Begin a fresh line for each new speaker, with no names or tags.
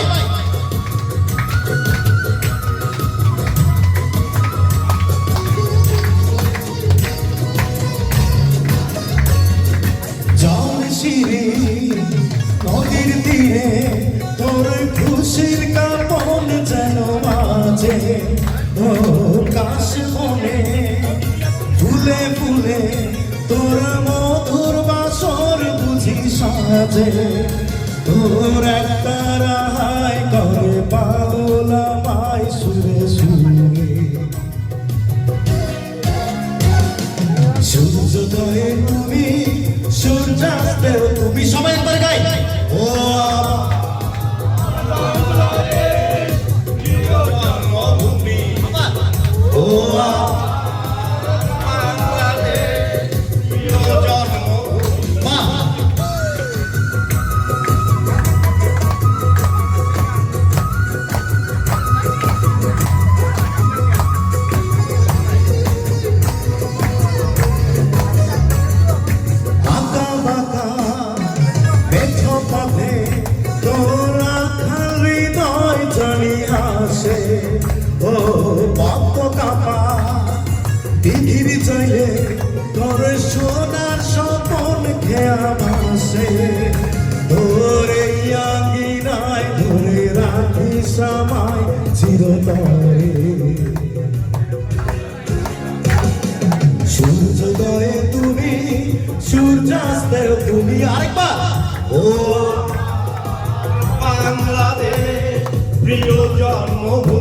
সবাই
শিরে তীরে খুশির কাপন যেন মাঝে। কাশ মনে ফুলে ফুলে তোর মধুর বুঝি সাজে। তোর একটা রাহাই করে পাওলা পৃথিবী চাইলে তোর সোনার স্বপন খেয়া তোর এই আঙ্গিনায় ধরে রাখি সময় চিরতরে। সূর্যোদয়ে তুমি সূর্যাস্তে তুমি আরেকবার। ও বাংলাদেশ, প্রিয় জন্মভূমি।